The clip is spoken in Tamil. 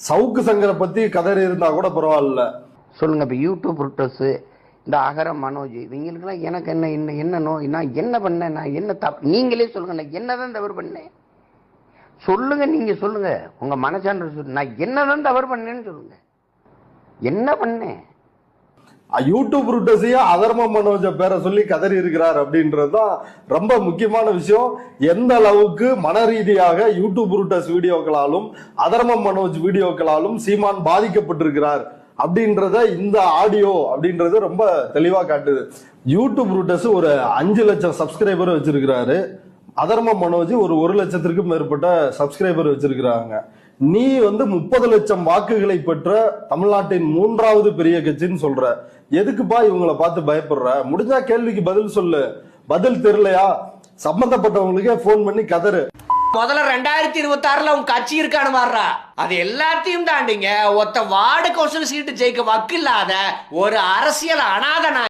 சவுக்கு சங்கரை பத்தி கதறி இருந்தா கூட பரவாயில்ல. சொல்லுங்க இப்போ யூடியூப் ருட்டர்ஸு இந்த அகர மனோஜ் இவங்களுக்குலாம் எனக்கு என்ன என்ன என்ன நோய் நான் என்ன பண்ணேன் நான் என்ன தப்பு நீங்களே சொல்லுங்க நான் என்னதான் தவறு பண்ணேன்? சொல்லுங்க நீங்க சொல்லுங்க. உங்க மனசான்ற சொல்லு நான் என்னதான் தவறு பண்ணேன்னு சொல்லுங்க. என்ன பண்ணேன்? யூடியூப் ரூட்டஸையும் அதர்ம மனோஜ பேரை சொல்லி கதறி இருக்கிறார் அப்படின்றது தான் ரொம்ப முக்கியமான விஷயம். எந்த அளவுக்கு மன ரீதியாக யூடியூப் ரூட்டஸ் வீடியோக்களாலும் அதர்ம மனோஜ் வீடியோக்களாலும் சீமான் பாதிக்கப்பட்டிருக்கிறார் அப்படின்றத இந்த ஆடியோ அப்படின்றது ரொம்ப தெளிவாக காட்டுது. யூடியூப் ரூட்டஸ் ஒரு அஞ்சு லட்சம் சப்ஸ்கிரைபர் வச்சிருக்கிறாரு. அதர்ம மனோஜ் ஒரு ஒரு லட்சத்திற்கும் மேற்பட்ட சப்ஸ்கிரைபர் வச்சிருக்கிறாங்க. நீ வந்து முப்பது லட்சம் வாக்குகளை பெற்ற தமிழ்நாட்டின் மூன்றாவது பெரிய கட்சின்னு சொல்ற. எதுக்குப்பா இவங்கள பார்த்து பயப்படுற? முடிஞ்சா கேள்விக்கு பதில் சொல்லு. பதில் தெரியலையா? சம்பந்தப்பட்டவங்களுக்கே போன் பண்ணி கதறு. முதல்ல ரெண்டாயிரத்தி இருபத்தி ஆறுல உங்க கட்சி இருக்கான்னு வர்றா அது எல்லாத்தையும் தாண்டிங்க. ஒத்த வார்டு கவுன்சில் சீட்டு ஜெயிக்க வக்கு இல்லாத ஒரு அரசியல் அனாதனா